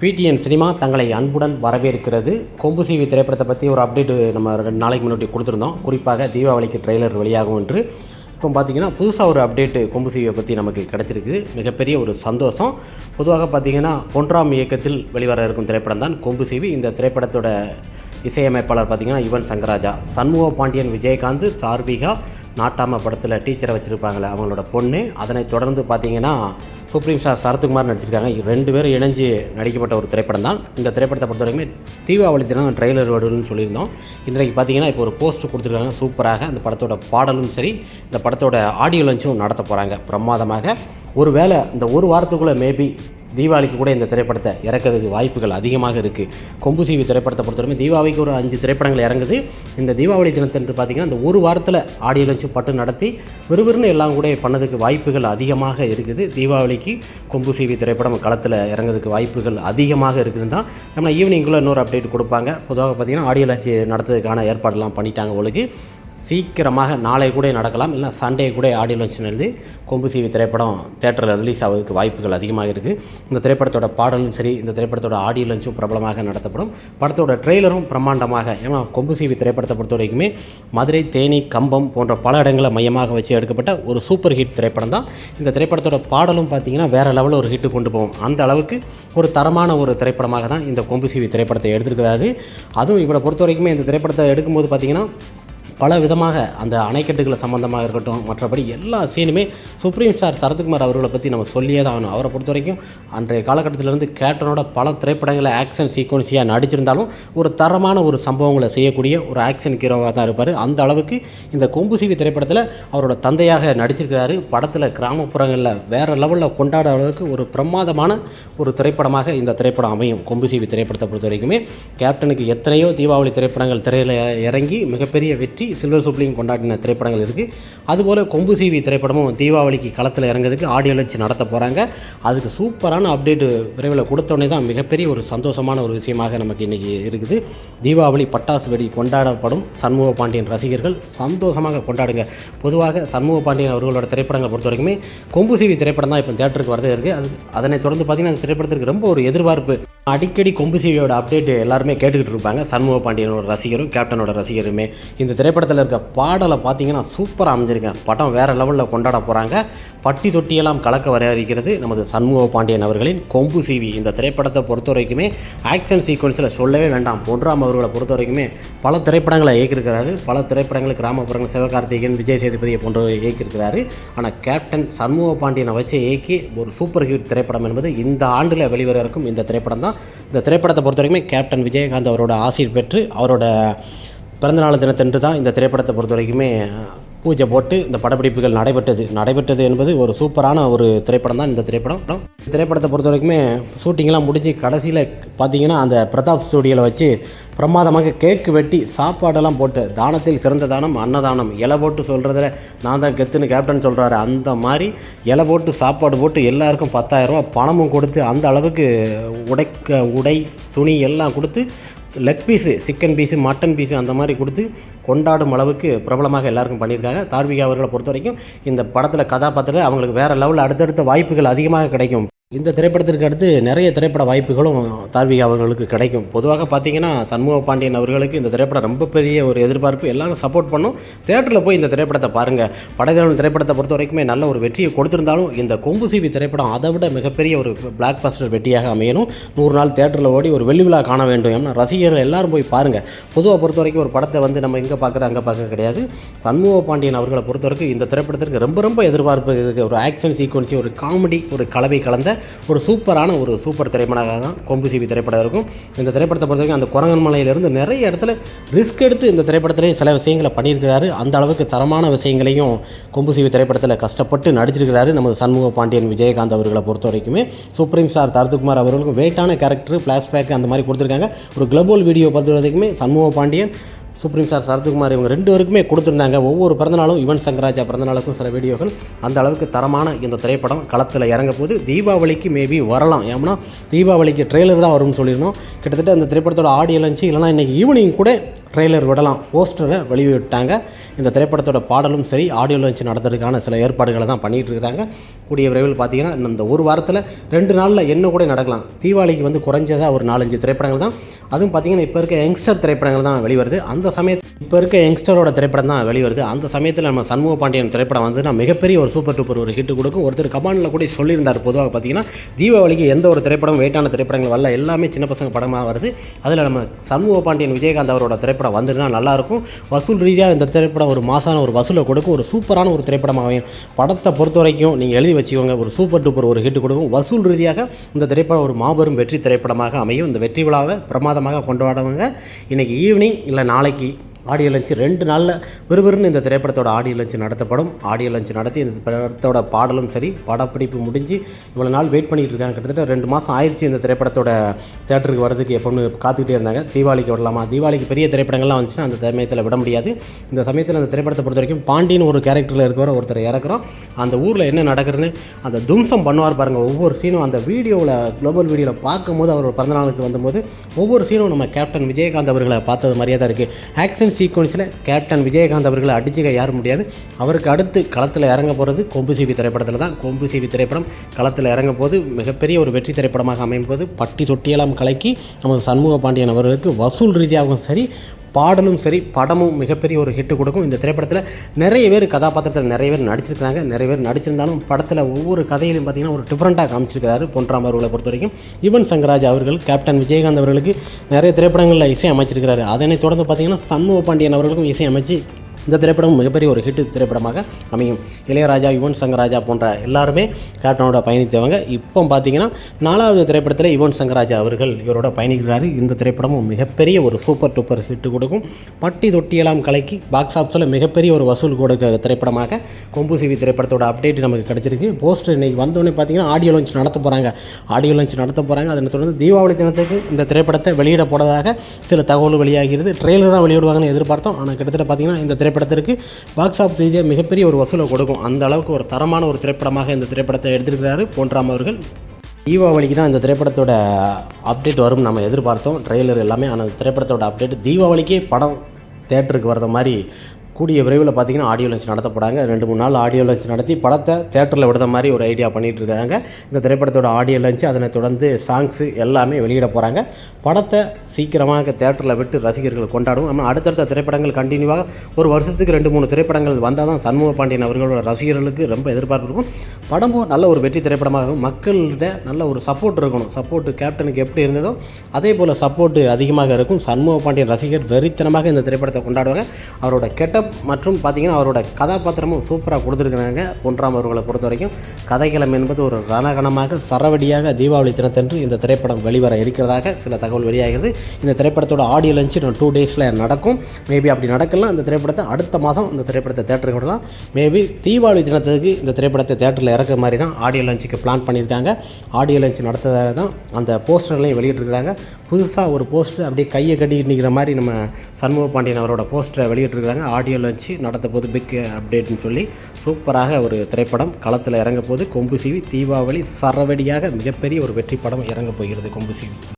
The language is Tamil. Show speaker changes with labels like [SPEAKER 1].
[SPEAKER 1] பிடிஎன் சினிமா தங்களை அன்புடன் வரவேற்கிறது. கொம்பு சீவி திரைப்படத்தை பற்றி ஒரு அப்டேட் நம்ம ரெண்டு நாளைக்கு முன்னாடி கொடுத்துருந்தோம். குறிப்பாக தீபாவளிக்கு ட்ரெய்லர் வெளியாகும் என்று. இப்போ பார்த்தீங்கன்னா புதுசாக ஒரு அப்டேட்டு கொம்பு சீவியை பற்றி நமக்கு கிடச்சிருக்கு. மிகப்பெரிய ஒரு சந்தோஷம். பொதுவாக பார்த்தீங்கன்னா பொன்றாம் இயக்கத்தில் வெளிவர இருக்கும் திரைப்படம் தான் கொம்பு சீவி. இந்த திரைப்படத்தோட இசையமைப்பாளர் பார்த்திங்கன்னா யுவன் சங்கராஜா. சண்முக பாண்டியன் விஜயகாந்த் தார்விகா நாட்டாம படத்தில் டீச்சரை வச்சுருப்பாங்களே அவங்களோட பொண்ணு. அதனை தொடர்ந்து பார்த்தீங்கன்னா சுப்ரீம் ஸ்டார் சரத்குமார் நடிச்சிருக்காங்க. ரெண்டு பேரும் இணைஞ்சு நடிக்கப்பட்ட ஒரு திரைப்படம் தான். இந்த திரைப்படத்தை பொறுத்த வரைக்குமே தீபாவளி தினம் ட்ரெய்லர் வரும்னு சொல்லியிருந்தோம். இன்றைக்கு பார்த்தீங்கன்னா இப்போ ஒரு போஸ்ட் கொடுத்துருக்காங்க சூப்பராக. அந்த படத்தோட பாடலும் சரி இந்த படத்தோட ஆடியோ லஞ்சும் நடத்த போகிறாங்க பிரமாதமாக. ஒருவேளை இந்த ஒரு வாரத்துக்குள்ளே மேபி தீபாவளிக்கு கூட இந்த திரைப்படத்தை இறக்கிறதுக்கு வாய்ப்புகள் அதிகமாக இருக்குது கொம்பு சீவி திரைப்படத்தை பொறுத்தவரைக்கும் தீபாவளிக்கு ஒரு அஞ்சு திரைப்படங்கள் இறங்குது. இந்த தீபாவளி தினத்தன்று பார்த்திங்கன்னா இந்த ஒரு வாரத்தில் ஆடியோ லஞ்சு பட்டு நடத்தி விறுவிறுன்னு எல்லாம் கூட பண்ணதுக்கு வாய்ப்புகள் அதிகமாக இருக்குது. தீபாவளிக்கு கொம்பு சீவி திரைப்படம் களத்தில் இறங்குறதுக்கு வாய்ப்புகள் அதிகமாக இருக்குதுன்னு தான் நம்ம ஈவினிங்குள்ளே இன்னொரு அப்டேட் கொடுப்பாங்க. பொதுவாக பார்த்திங்கன்னா ஆடியோ லஞ்சு நடத்துறதுக்கான ஏற்பாடெல்லாம் பண்ணிட்டாங்க உங்களுக்கு சீக்கிரமாக நாளை கூட நடக்கலாம். இல்லை சண்டே கூட ஆடியோ லான்ச் கொம்பு சீவி திரைப்படம் தேட்டரில் ரிலீஸ் ஆவதற்கு வாய்ப்புகள் அதிகமாக இருக்குது இந்த திரைப்படத்தோட பாடலும் சரி இந்த திரைப்படத்தோட ஆடியோ லஞ்சும் பிரபலமாக நடத்தப்படும். படத்தோட ட்ரெய்லரும் பிரம்மாண்டமாக ஏன்னா கொம்பு சீவி திரைப்படத்தை பொறுத்த வரைக்குமே மதுரை தேனி கம்பம் போன்ற பல இடங்களை மையமாக வச்சு எடுக்கப்பட்ட ஒரு சூப்பர் ஹிட் திரைப்படம் தான். இந்த திரைப்படத்தோட பாடலும் பார்த்தீங்கன்னா வேறு லெவலில் ஒரு ஹிட்டு கொண்டு போகும். அந்த அளவுக்கு ஒரு தரமான ஒரு திரைப்படமாக தான் இந்த கொம்பு சீவி திரைப்படத்தை எடுத்திருக்கிறாரு. அதுவும் இவரை பொறுத்த வரைக்குமே இந்த திரைப்படத்தை எடுக்கும்போது பார்த்தீங்கன்னா பல விதமாக அந்த அணைக்கட்டுகளை சம்மந்தமாக இருக்கட்டும் மற்றபடி எல்லா சீனுமே சுப்ரீம் ஸ்டார் சரத்குமார் அவர்களை பற்றி நம்ம சொல்லியே தான் ஆகணும். அவரை பொறுத்த வரைக்கும் அன்றைய காலகட்டத்திலேருந்து கேப்டனோட பல திரைப்படங்களை ஆக்ஷன் சீக்வன்ஸியாக நடிச்சிருந்தாலும் ஒரு தரமான ஒரு சம்பவங்களை செய்யக்கூடிய ஒரு ஆக்ஷன் ஹீரோவாக தான் இருப்பார். அந்த அளவுக்கு இந்த கொம்பு சிவி திரைப்படத்தில் அவரோட தந்தையாக நடிச்சிருக்கிறாரு. படத்தில் கிராமப்புறங்களில் வேறு லெவலில் கொண்டாட அளவுக்கு ஒரு பிரமாதமான ஒரு திரைப்படமாக இந்த திரைப்படம் அமையும். கொம்பு சிவி திரைப்படத்தை பொறுத்த வரைக்குமே கேப்டனுக்கு எத்தனையோ தீபாவளி திரைப்படங்கள் திரையில் இறங்கி மிகப்பெரிய வெற்றி சில்வர் சூப்ளிங் கொண்டாடின திரைப்படங்கள் இருக்குது அதுபோல் கொம்பு சீவி திரைப்படமும் தீபாவளிக்கு களத்தில் இறங்குறதுக்கு ஆடியோ வச்சு நடத்த போகிறாங்க அதுக்கு சூப்பரான அப்டேட்டு விரைவில் கொடுத்தோடனே தான் மிகப்பெரிய ஒரு சந்தோஷமான ஒரு விஷயமாக நமக்கு இன்றைக்கி இருக்குது. தீபாவளி பட்டாசு வெடி கொண்டாடப்படும். சண்முக பாண்டியன் ரசிகர்கள் சந்தோஷமாக கொண்டாடுங்க. பொதுவாக சண்முக பாண்டியன் அவர்களோட திரைப்படங்களை பொறுத்த வரைக்குமே கொம்பு சீவி திரைப்படம் தான் இப்போ தேட்டருக்கு வரதே இருக்குது அது அதனை தொடர்ந்து பார்த்திங்கன்னா அந்த திரைப்படத்திற்கு ரொம்ப ஒரு எதிர்பார்ப்பு. அடிக்கடி கொம்பு சீவியோட அப்டேட் எல்லாருமே கேட்டுக்கிட்டு இருப்பாங்க. சண்முக பாண்டியனோட ரசிகரும் கேப்டனோட ரசிகருமே. இந்த திரைப்படத்தில் இருக்க பாடலை பார்த்தீங்கன்னா சூப்பராக அமைஞ்சிருக்கேன். படம் வேறு லெவலில் கொண்டாட போகிறாங்க பட்டி தொட்டியெல்லாம் கலக்க வரவேற்கிறது நமது சண்முக பாண்டியன் அவர்களின் கொம்பு சீவி. இந்த திரைப்படத்தை பொறுத்த வரைக்குமே ஆக்ஷன் சீக்வன்ஸில் சொல்லவே வேண்டாம். பொன்ராம் அவர்களை பொறுத்த வரைக்குமே பல திரைப்படங்களை இயக்கியிருக்கிறாரு. பல திரைப்படங்கள் கிராமப்புறங்கள் சிவகார்த்திகேயன் விஜய் சேதுபதியை போன்றவை இயக்கியிருக்கிறாரு. ஆனால் கேப்டன் சண்முக பாண்டியனை வச்சு இயக்கி ஒரு சூப்பர் ஹிட் திரைப்படம் என்பது இந்த ஆண்டில் வெளிவர இருக்கும் இந்த திரைப்படம் தான் இந்த திரைப்படத்தை பொறுத்த வரைக்குமே கேப்டன் விஜயகாந்த் அவரோட ஆசிர் பெற்று அவரோட பிறந்தநாள் தினத்தன்று தான் இந்த திரைப்படத்தை பொறுத்த வரைக்குமே பூஜை போட்டு இந்த படப்பிடிப்புகள் நடைபெற்றது. நடைபெற்றது என்பது ஒரு சூப்பரான ஒரு திரைப்படம் தான் இந்த திரைப்படம். இந்த திரைப்படத்தை பொறுத்த வரைக்குமே ஷூட்டிங்லாம் முடிஞ்சு கடைசியில் பார்த்தீங்கன்னா அந்த பிரதாப் ஸ்டூடியோவில் வச்சு பிரமாதமாக கேக்கு வெட்டி சாப்பாடெல்லாம் போட்டு தானத்தில் சிறந்த தானம் அன்னதானம் இலை போட்டு சொல்கிறதுல நான் தான் கெத்துன்னு கேப்டன் சொல்கிறாரு அந்த மாதிரி இலை போட்டு சாப்பாடு போட்டு எல்லாருக்கும் பத்தாயிரரூபா பணமும் கொடுத்து அந்த அளவுக்கு உடைக்க உடை துணி எல்லாம் கொடுத்து leg piece chicken piece mutton piece அந்த மாதிரி கொடுத்து கொண்டாடும் அளவுக்கு பிரபலமாக எல்லாருக்கும் பண்ணியிருக்காங்க. தார்விகா அவர்களை பொறுத்த வரைக்கும் இந்த படத்தில் கதாபாத்திரத்தில் அவங்களுக்கு வேறு லெவலில் அடுத்தடுத்த வாய்ப்புகள் அதிகமாக கிடைக்கும். இந்த திரைப்படத்திற்கு அடுத்து நிறைய திரைப்பட வாய்ப்புகளும் தார்விகா அவர்களுக்கு கிடைக்கும். பொதுவாக பார்த்தீங்கன்னா சண்முக பாண்டியன் அவர்களுக்கு இந்த திரைப்படம் ரொம்ப பெரிய ஒரு எதிர்பார்ப்பு. எல்லாரும் சப்போர்ட் பண்ணும். தேட்டரில் போய் இந்த திரைப்படத்தை பாருங்கள் படைதளம் திரைப்படத்தை பொறுத்த வரைக்குமே நல்ல ஒரு வெற்றியை கொடுத்திருந்தாலும் இந்த கொம்பு சிவி திரைப்படம் அதை விட மிகப்பெரிய ஒரு பிளாக் பஸ்டர் வெற்றியாக அமையணும். நூறு நாள் தேட்டரில் ஓடி ஒரு வெள்ளி விழா காண வேண்டும் ஏன்னா ரசிகர்கள் எல்லாரும் போய் பாருங்கள் பொதுவாக பொறுத்த வரைக்கும் ஒரு படத்தை வந்து நம்ம இங்கே பார்க்குறது அங்கே பார்க்க கிடையாது. சண்முக பாண்டியன் அவர்களை பொறுத்த வரைக்கும் இந்த திரைப்படத்திற்கு ரொம்ப ரொம்ப எதிர்பார்ப்பு இருக்குது. ஒரு ஆக்ஷன் சீக்வன்சி ஒரு காமெடி ஒரு கலவை கலந்த ஒரு சூப்பரான ஒரு சூப்பர் திரைப்படமாக தான் கொம்பு சீவி திரைப்படம் இருக்கும். இந்த திரைப்படத்தை பொறுத்த வரைக்கும் அந்த குரங்கன் மலையிலிருந்து நிறைய இடத்துல ரிஸ்க் எடுத்து இந்த திரைப்படத்திலே சில விஷயங்களை பண்ணியிருக்கிறாரு. அந்த அளவுக்கு தரமான விஷயங்களையும் கொம்பு சிவி திரைப்படத்தில் கஷ்டப்பட்டு நடிச்சிருக்கிறாரு நமது சண்முக பாண்டியன் விஜயகாந்த் அவர்களை பொறுத்த வரைக்குமே. சுப்ரீம் ஸ்டார் தரத்துக்குமார் அவர்களுக்கும் வெயிட்டான கேரக்டர் ஃப்ளாஷ்பேக் அந்த மாதிரி கொடுத்துருக்காங்க. ஒரு குளோபல் வீடியோ பொறுத்த வரைக்குமே சண்முக பாண்டியன் சுப்ரீம் ஸ்டார் சரத்குமார் இவங்க ரெண்டு பேருக்குமே கொடுத்துருந்தாங்க. ஒவ்வொரு பிறந்தநாளும் யுவன் சங்கராஜா பிறந்தநாளுக்கும் சில வீடியோக்கள் அந்த அளவுக்கு தரமான இந்த திரைப்படம் களத்தில் இறங்க போது தீபாவளிக்கு மேபி வரலாம். ஏன்னா தீபாவளிக்கு ட்ரெய்லர் தான் வரும்னு சொல்லியிருந்தோம். கிட்டத்தட்ட அந்த திரைப்படத்தோட ஆடியோ இருந்துச்சு இல்லைனா இன்றைக்கி ஈவினிங் கூட ட்ரெய்லர் விடலாம். போஸ்டரை வெளியிட்டாங்க. இந்த திரைப்படத்தோட பாடலும் சரி ஆடியோ லான்ச் நடத்துறதுக்கான சில ஏற்பாடுகளை தான் பண்ணிகிட்டு இருக்கிறாங்க கூடிய விரைவில் பார்த்தீங்கன்னா இந்த ஒரு வாரத்தில் ரெண்டு நாளில் என்ன கூட நடக்கலாம். தீபாவளிக்கு வந்து குறைஞ்சதாக ஒரு நாலஞ்சு திரைப்படங்கள் தான். அதுவும் பார்த்தீங்கன்னா இப்போ இருக்க யங்ஸ்டர் திரைப்படங்கள் தான் வெளிவருது. அந்த சமயத்தில் இப்போ இருக்க யங்ஸ்டரோட திரைப்படம் தான் வெளிவருது. அந்த சமயத்தில் நம்ம சண்முக பாண்டியன் திரைப்படம் வந்து நான் மிகப்பெரிய ஒரு சூப்பர் டூப்பர் ஒரு ஹிட் கொடுக்கும். ஒருத்தர் கமாண்டில் கூட சொல்லியிருந்தார் பொதுவாக பார்த்தீங்கன்னா தீபாவளிக்கு எந்த ஒரு திரைப்படம் வெயிட்டான திரைப்படங்கள் வரல. எல்லாமே சின்ன பசங்க படமாக வருது. அதில் நம்ம சண்முக பாண்டியன் விஜயகாந்த் அவரோட திரைப்படம் வந்துருந்தால் நல்லாயிருக்கும் வசூல் ரீதியாக இந்த திரைப்படம் ஒரு மாசான ஒரு வசூலை கொடுக்கும் ஒரு சூப்பரான ஒரு திரைப்படமாக அமையும் படத்தை பொறுத்த வரைக்கும் நீங்கள் எழுதி வச்சுக்கோங்க. ஒரு சூப்பர் டூப்பர் ஒரு ஹிட் கொடுக்கும். வசூல் ரீதியாக இந்த திரைப்படம் ஒரு மாபெரும் வெற்றி திரைப்படமாக அமையும். இந்த வெற்றி விழாவை பிரமாதமாக கொண்டாடுவாங்க. இன்றைக்கி ஈவினிங் இல்லை நாளைக்கு ஆடியோ லஞ்ச் ரெண்டு நாளில் விறுவிறுன்னு இந்த திரைப்படத்தோட ஆடியோ லஞ்ச் நடத்தப்படும். ஆடியோ லஞ்ச் நடத்தி இந்த படத்தோட பாடலும் சரி படப்பிடிப்பு முடிஞ்சு இவ்வளோ நாள் வெயிட் பண்ணிகிட்டு இருக்காங்க. கிட்டத்தட்ட ரெண்டு மாதம் ஆயிடுச்சு இந்த திரைப்படத்தோட தேட்டருக்கு வரதுக்கு எப்போன்னு காத்துக்கிட்டே இருந்தாங்க. தீபாவளிக்கு விடலாமா தீபாவளிக்கு பெரிய திரைப்படங்கள்லாம் வந்துச்சுன்னா அந்த சமயத்தில் விட முடியாது. இந்த சமயத்தில் அந்த திரைப்படத்தை பொறுத்த வரைக்கும் பாண்டியன் ஒரு கேரக்டரில் இருக்கிற ஒருத்தர் இறக்குறோம். அந்த ஊரில் என்ன நடக்குதுன்னு அந்த தும்சம் பண்ணுவார் பாருங்கள் ஒவ்வொரு சீனும் அந்த வீடியோவில் குளோபல் வீடியோவில் பார்க்கும்போது அவர் பிறந்தநாளுக்கு வந்தபோது ஒவ்வொரு சீனும் நம்ம கேப்டன் விஜயகாந்த் அவர்களை பார்த்தது மாதிரியே தான் இருக்குது ஆக்சன்ஸ் சீக்வன்ஸில் கேப்டன் விஜயகாந்த் அவர்களை அடிச்சுக்க யாரும் முடியாது. அவருக்கு அடுத்து களத்தில் இறங்க போகிறது கொம்பு சிபி திரைப்படத்தில் தான். கொம்பு சிபி திரைப்படம் களத்தில் இறங்க போது மிகப்பெரிய ஒரு வெற்றி திரைப்படமாக அமையும் போது பட்டி தொட்டியெல்லாம் கலக்கி நமது சண்முக பாண்டியன் அவர்களுக்கு வசூல் ரீதியாகவும் சரி பாடலும் சரி படமும் மிகப்பெரிய ஒரு ஹிட்டு கொடுக்கும். இந்த திரைப்படத்தில் நிறைய பேர் கதாபாத்திரத்தில் நிறைய பேர் நடிச்சிருக்கிறாங்க. நிறைய பேர் நடிச்சிருந்தாலும் படத்தில் ஒவ்வொரு கதையிலும் பார்த்திங்கன்னா ஒரு டிஃப்ரெண்ட்டாக காமிச்சிருக்கிறாரு பொன்ராம் அவர்களை பொறுத்த வரைக்கும் யுவன் சங்கராஜ் அவர்கள் கேப்டன் விஜயகாந்த் அவர்களுக்கு நிறைய திரைப்படங்களில் இசை அமைச்சிருக்கிறாரு. அதனைத் தொடர்ந்து பார்த்தீங்கன்னா சண்முக பாண்டியன் அவர்களுக்கும் இசை அமைச்சு இந்த திரைப்படம் மிகப்பெரிய ஒரு ஹிட் திரைப்படமாக அமையும். இளையராஜா யுவன் சங்கராஜா போன்ற எல்லாருமே கேப்டனோட பயணித்தவங்க. இப்போ பார்த்தீங்கன்னா நாலாவது திரைப்படத்தில் யுவன் சங்கராஜா அவர்கள் இவரோட பயணிக்கிறாரு. இந்த திரைப்படமும் மிகப்பெரிய ஒரு சூப்பர் டூப்பர் ஹிட் கொடுக்கும். பட்டி தொட்டியெல்லாம் கலக்கி பாக்ஸ் ஆஃபீஸில் மிகப்பெரிய ஒரு வசூல் கொடுக்க திரைப்படமாக கொம்பு சிவி திரைப்படத்தோட அப்டேட் நமக்கு கிடச்சிருக்கு. போஸ்டர் இன்னைக்கு வந்தோடனே பார்த்தீங்கன்னா ஆடியோ லான்ச் நடத்த போகிறாங்க ஆடியோ லான்ச் நடத்த போகிறாங்க அதனை தொடர்ந்து தீபாவளி தினத்துக்கு இந்த திரைப்படத்தை வெளியிட போனதாக சில தகவல் வெளியாகிறது. ட்ரெயிலர் தான் வெளியிடுவாங்கன்னு எதிர்பார்த்தோம். ஆனால் கிட்டத்தட்ட பார்த்தீங்கன்னா இந்த திரைப்படத்திற்கு பாக்ஸ் ஆஃப் ரீதியாக மிகப்பெரிய ஒரு வசூலை கொடுக்கும். அந்த அளவுக்கு ஒரு தரமான ஒரு திரைப்படமாக இந்த திரைப்படத்தை எடுத்திருக்கிறாரு போன்றாம் அவர்கள். தீபாவளிக்கு தான் இந்த திரைப்படத்தோட அப்டேட் வரும். நம்ம எதிர்பார்த்தோம். ட்ரெய்லர் எல்லாமே ஆனால் திரைப்படத்தோட அப்டேட் தீபாவளிக்கே படம் தேட்டருக்கு வர்ற மாதிரி கூடிய விரைவில் பார்த்தீங்கன்னா ஆடியோ லஞ்ச் நடத்த போகிறாங்க ரெண்டு மூணு நாள் ஆடியோ லஞ்ச் நடத்தி படத்தை தேட்டரில் விடுற மாதிரி ஒரு ஐடியா பண்ணிகிட்டு இருக்காங்க. இந்த திரைப்படத்தோட ஆடியோ லஞ்ச் அதனை தொடர்ந்து சாங்ஸு எல்லாமே வெளியிட போகிறாங்க படத்தை சீக்கிரமாக தேட்டரில் விட்டு ரசிகர்கள் கொண்டாடுவோம். ஆனால் அடுத்தடுத்த திரைப்படங்கள் கண்டினியூவாக ஒரு வருஷத்துக்கு ரெண்டு மூணு திரைப்படங்கள் வந்தால் தான் சண்முக பாண்டியன் அவர்களோட ரசிகர்களுக்கு ரொம்ப எதிர்பார்ப்பு இருக்கும். படமும் நல்ல ஒரு வெற்றி திரைப்படமாகும் மக்கள்கிட்ட நல்ல ஒரு சப்போர்ட் இருக்கணும். சப்போர்ட்டு கேப்டனுக்கு எப்படி இருந்ததோ அதே போல் சப்போர்ட்டு அதிகமாக இருக்கும். சண்முக பாண்டியன் ரசிகர் வெறித்தனமாக இந்த திரைப்படத்தை கொண்டாடுவாங்க. அவரோட மேக்கப் மற்றும் பார்த்தீங்கன்னா அவரோட கதாபாத்திரமும் சூப்பராக கொடுத்துருக்குறாங்க. ஒன்றாம் அவர்களை பொறுத்த வரைக்கும் கதைகளம் என்பது ஒரு ரணகணமாக சரவடியாக தீபாவளி தினத்தன்று இந்த திரைப்படம் வெளிவர இருக்கிறதாக சில தகவல் வெளியாகிறது. இந்த திரைப்படத்தோட ஆடியோ லஞ்சு இன்னும் டூ டேஸில் நடக்கும். மேபி அப்படி நடக்கலாம். இந்த திரைப்படத்தை அடுத்த மாதம் இந்த திரைப்படத்தை தேட்டருக்கு விடலாம். மேபி தீபாவளி தினத்துக்கு இந்த திரைப்படத்தை தேட்டரில் இறக்குற மாதிரி தான் ஆடியோ லஞ்சுக்கு பிளான் பண்ணியிருக்காங்க. ஆடியோ லஞ்சு நடத்ததாக தான் அந்த போஸ்டர்லையும் வெளியிட்டிருக்காங்க புதுசாக ஒரு போஸ்டர் அப்படியே கையை கட்டி நிற்கிற மாதிரி நம்ம சண்முக பாண்டியன் அவரோட போஸ்டரை வெளியிட்டிருக்காங்க ஆடியோ வச்சு நடத்த போது பிக் அப்டேட்னு சொல்லி சூப்பராக ஒரு திரைப்படம் களத்தில் இறங்க போது கொம்பு சீவி தீபாவளி சரவடியாக மிகப்பெரிய ஒரு வெற்றி படம் இறங்க போகிறது கொம்பு சீவி.